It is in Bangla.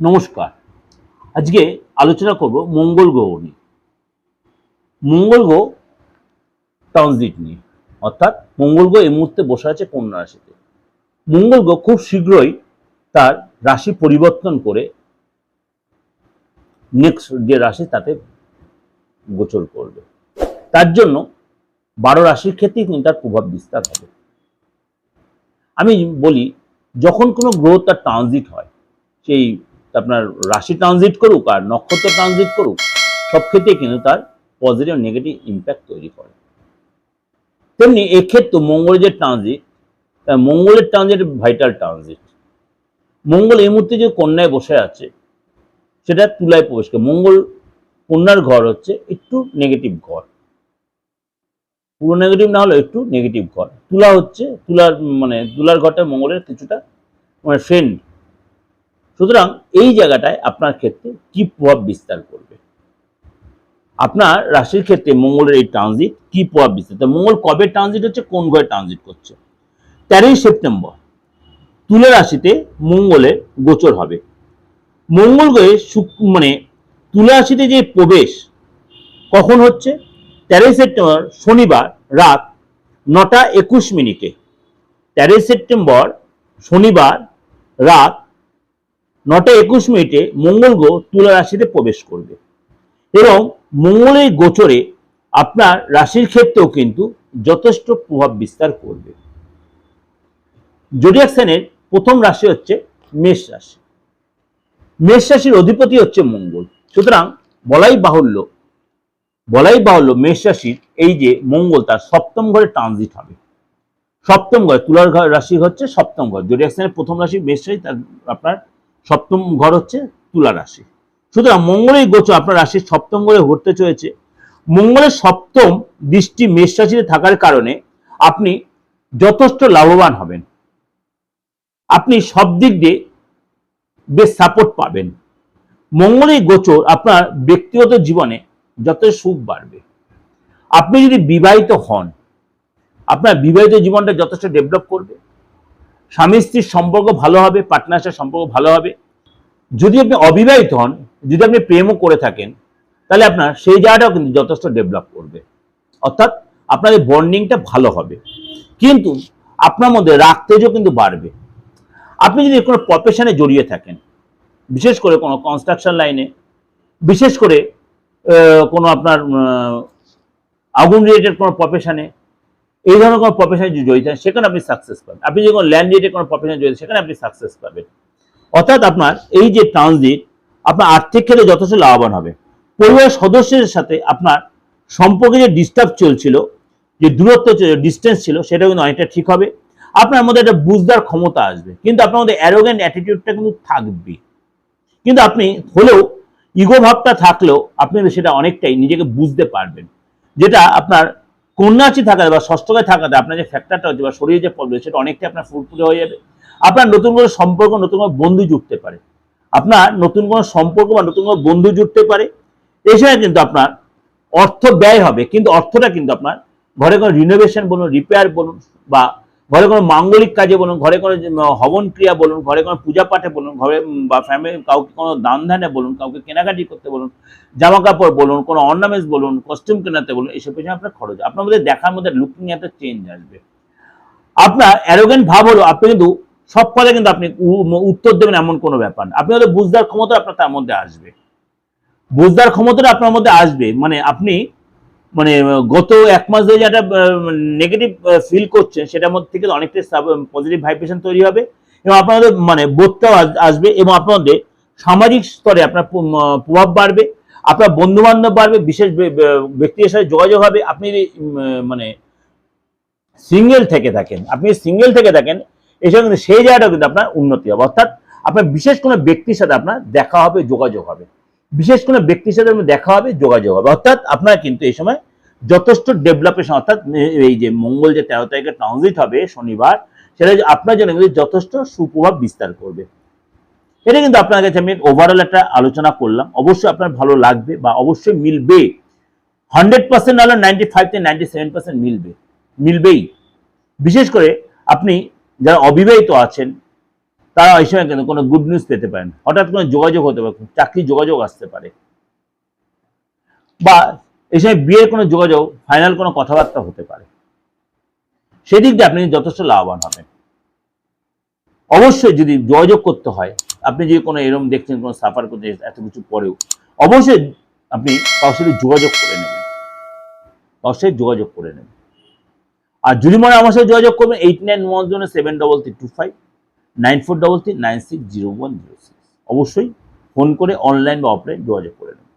নমস্কার। আজকে আলোচনা করব মঙ্গল গ্রহ নিয়ে। মঙ্গল গ্রহ ট্রানজিট নিয়ে, অর্থাৎ মঙ্গল গ্রহ এই মুহূর্তে বসে আছে কন্যা রাশিতে। মঙ্গল গ্রহ খুব শীঘ্রই তার রাশি পরিবর্তন করে নেক্সট যে রাশি তাতে গোচর করবে। তার জন্য বারো রাশির ক্ষেত্রেই কিন্তু তার প্রভাব বিস্তার হবে। আমি বলি, যখন কোনো গ্রহ তার ট্রানজিট হয়, সেই আপনার রাশি ট্রানজিট করুক আর নক্ষত্র ট্রানজিট করুক, সব ক্ষেত্রেই কিন্তু তার পজিটিভ নেগেটিভ ইম্প্যাক্ট তৈরি করে। তেমনি এক্ষেত্রে মঙ্গলের যে ট্রানজিট মঙ্গলের ট্রানজিট ভাইটাল ট্রানজিট মঙ্গল এই মুহূর্তে যে কন্যায় বসে আছে, সেটা তুলায় প্রবেশ করে। মঙ্গল কন্যার ঘর হচ্ছে একটু নেগেটিভ ঘর। পুরো নেগেটিভ না হলেও একটু নেগেটিভ ঘর। তুলা হচ্ছে, তুলার মানে তুলার ঘরটা মঙ্গলের কিছুটা মানে ফ্রেন্ড সুতরাং এই জায়গাটায় আপনার ক্ষেত্রে কি প্রভাব বিস্তার করবে? আপনার রাশির ক্ষেত্রে মঙ্গলের এই ট্রানজিট কি প্রভাব বিস্তার? মঙ্গল কবে ট্রানজিট হচ্ছে? কোন ঘরে ট্রানজিট করছে? তেরোই সেপ্টেম্বর, তুলা রাশিতে মঙ্গলের গোচর হবে। মঙ্গল গ্রহে মানে তুলা রাশিতে যে প্রবেশ কখন হচ্ছে? তেরোই সেপ্টেম্বর শনিবার রাত নটা একুশ মিনিটে। তেরোই সেপ্টেম্বর শনিবার রাত নটা একুশ মিনিটে মঙ্গল গ্রহ তুলা রাশিতে প্রবেশ করবে। এবং মঙ্গলের গোচরে আপনার রাশির ক্ষেত্রেও কিন্তু যথেষ্ট প্রভাব বিস্তার করবে। জোডিয়াক সাইনের প্রথম রাশি হচ্ছে মেষ রাশি। মেষ রাশির অধিপতি হচ্ছে মঙ্গল। সুতরাং বলাই বাহুল্য বলাই বাহুল্য মেষ রাশির এই যে মঙ্গল তার সপ্তম ঘরে ট্রানজিট হবে। সপ্তম ঘর তুলার ঘর রাশি হচ্ছে সপ্তম ঘর। জোডিয়াক সাইনের প্রথম রাশি মেষ রাশি, তার আপনার সপ্তম ঘর হচ্ছে তুলা রাশি। সুতরাং মঙ্গলের গোচর আপনার রাশির সপ্তম ঘরে ঘটতে চলেছে। মঙ্গলের সপ্তম দৃষ্টি মেষ রাশিতে থাকার কারণে আপনি যথেষ্ট লাভবান হবেন। আপনি সব দিক দিয়ে বেশ সাপোর্ট পাবেন। মঙ্গলের গোচর আপনার ব্যক্তিগত জীবনে যথেষ্ট সুখ বাড়বে। আপনি যদি বিবাহিত হন, আপনার বিবাহিত জীবনটা যথেষ্ট ডেভেলপ করবে। স্বামী স্ত্রীর সম্পর্ক ভালো হবে পার্টনারশিপ সম্পর্ক ভালো হবে। যদি আপনি অবিবাহিত হন, যদি আপনি প্রেমও করে থাকেন, তাহলে আপনার সেই জায়গাটাও কিন্তু যথেষ্ট ডেভেলপ করবে। অর্থাৎ আপনাদের বন্ডিংটা ভালো হবে। কিন্তু আপনার মধ্যে রাগ তেজও কিন্তু বাড়বে। আপনি যদি কোনো প্রফেশনে জড়িয়ে থাকেন, বিশেষ করে কোনো কনস্ট্রাকশন লাইনে বিশেষ করে কোনো আপনার আগুন রিলেটেড কোনো প্রফেশনে এই ধরনের কোনো প্রফেশনে যদি জড়িত সেখানে আপনি সাকসেস পাবেন। আপনি যদি কোনো ল্যান্ড রিলেটেড কোনো প্রফেশনে জড়িত সেখানে আপনি সাকসেস পাবেন। অর্থাৎ আপনার এই যে ট্রানজিট আপনার আর্থিক ক্ষেত্রে যথেষ্ট লাভবান হবে। পরিবারের সদস্যদের সাথে আপনার সম্পর্কে যে ডিস্টার্ব চলছিল, যে দূরত্ব ডিস্টেন্স ছিল সেটা কিন্তু অনেকটা ঠিক হবে। আপনার মধ্যে একটা বুঝদার ক্ষমতা আসবে। কিন্তু আপনার মধ্যে অ্যারোগেন্ট অ্যাটিটিউডটা কিন্তু থাকবে। কিন্তু আপনি হলেও ইগো ভাবটা থাকলেও আপনি সেটা অনেকটাই নিজেকে বুঝতে পারবেন। যেটা আপনার কন্যাচি থাকাতে বা ষষ্ঠকে থাকাতে আপনার যে ফ্যাক্টরটা হচ্ছে বা শরীরে যে প্রবলেম সেটা অনেকটাই আপনার ফুলফুলে হয়ে যাবে। আপনার নতুন কোনো সম্পর্ক, নতুন কোনো বন্ধু জুটতে পারে। আপনার নতুন কোনো সম্পর্ক বা নতুন কোনো বন্ধু জুটতে পারে। এছাড়া কিন্তু আপনার অর্থ ব্যয় হবে, কিন্তু অর্থটা কিন্তু আপনার, ঘরে কোনো রিনোভেশন বলুন রিপেয়ার বলুন বা ঘরে কোনো মাঙ্গলিক কাজে বলুন, ঘরে কোনো হবন ক্রিয়া বলুন, ঘরে কোনো পূজা পাঠে বলুন, ঘরে বা ফ্যামিলি কাউকে কোনো দান ধ্যানে বলুন, কাউকে কেনাকাটি করতে বলুন, জামা কাপড় বলুন, কোনো অর্নামেন্টস বলুন কস্টিউম কেনাতে বলুন এইসব পেছনে আপনার খরচ। আপনার মধ্যে দেখার মধ্যে লুকিং একটা চেঞ্জ আসবে। আপনার অ্যারোগেন্ট ভাব হলো, আপনি কিন্তু সব ফলে কিন্তু আপনি উত্তর দেবেন এমন কোনো ব্যাপার না। আপনি হয়তো বুঝদার ক্ষমতা আপনার তার মধ্যে আসবে। বুঝদার ক্ষমতাটা আপনার মধ্যে আসবে। মানে আপনি মানে গত এক মাস ধরে যেটা নেগেটিভ ফিল করছেন, সেটার মধ্যে থেকে অনেকটাই পজিটিভ ভাইব্রেশন তৈরি হবে এবং আপনাদের মানে বোধটাও আসবে এবং আপনাদের সামাজিক স্তরে আপনার প্রভাব বাড়বে, আপনার বন্ধু বান্ধব বাড়বে, বিশেষ বে- বে- সাথে যোগাযোগ হবে, আপনি মানে সিঙ্গেল থেকে থাকেন, আপনি সিঙ্গেল থেকে থাকেন এসব কিন্তু সেই জায়গাটাও কিন্তু আপনার উন্নতি হবে। অর্থাৎ আপনার বিশেষ কোনো ব্যক্তির সাথে আপনার দেখা হবে, যোগাযোগ হবে। বিশেষ কোনো ব্যক্তির সাথে দেখা হবে, যোগাযোগ হবে। অর্থাৎ আপনার কিন্তু এই সময় যথেষ্ট ডেভেলপেশন অর্থাৎ এই যে মঙ্গল যে তেরো তারিখে ট্রানজিট হবে শনিবার, সেটা আপনার জন্য কিন্তু যথেষ্ট সুপ্রভাব বিস্তার করবে। এটা কিন্তু আপনার কাছে আমি ওভারঅল একটা আলোচনা করলাম। অবশ্যই আপনার ভালো লাগবে বা অবশ্যই মিলবে। হান্ড্রেড পার্সেন্ট নাহলে নাইনটি ফাইভ থেকে নাইনটি সেভেন পার্সেন্ট মিলবে। মিলবেই। বিশেষ করে আপনি যারা অবিবাহিত আছেন, তারা এই সময় কিন্তু কোনো গুড নিউজ পেতে পারেন হঠাৎ কোনো যোগাযোগ হতে পারে, চাকরি যোগাযোগ আসতে পারে। বা এই সময় বিয়ের কোনো যোগাযোগ ফাইনাল কোনো কথাবার্তা হতে পারে। সেদিক দিয়ে আপনি যথেষ্ট লাভবান হবেন। অবশ্যই যদি যোগাযোগ করতে হয়, আপনি যদি কোনো এরম দেখছেন, কোনো সাফার করতে এত কিছু পরেও অবশ্যই আপনি কারোর সাথে যোগাযোগ করে নেবেন। কারোর সাথে যোগাযোগ করে নেবেন। আর যদি মনে আমার সাথে যোগাযোগ করবেন এইট নাইন ওয়ান জন্য seven double three two five nine four double three nine six zero one zero six অবশ্যই ফোন করে অনলাইন বা অফলাইন যোগাযোগ করে নেবেন।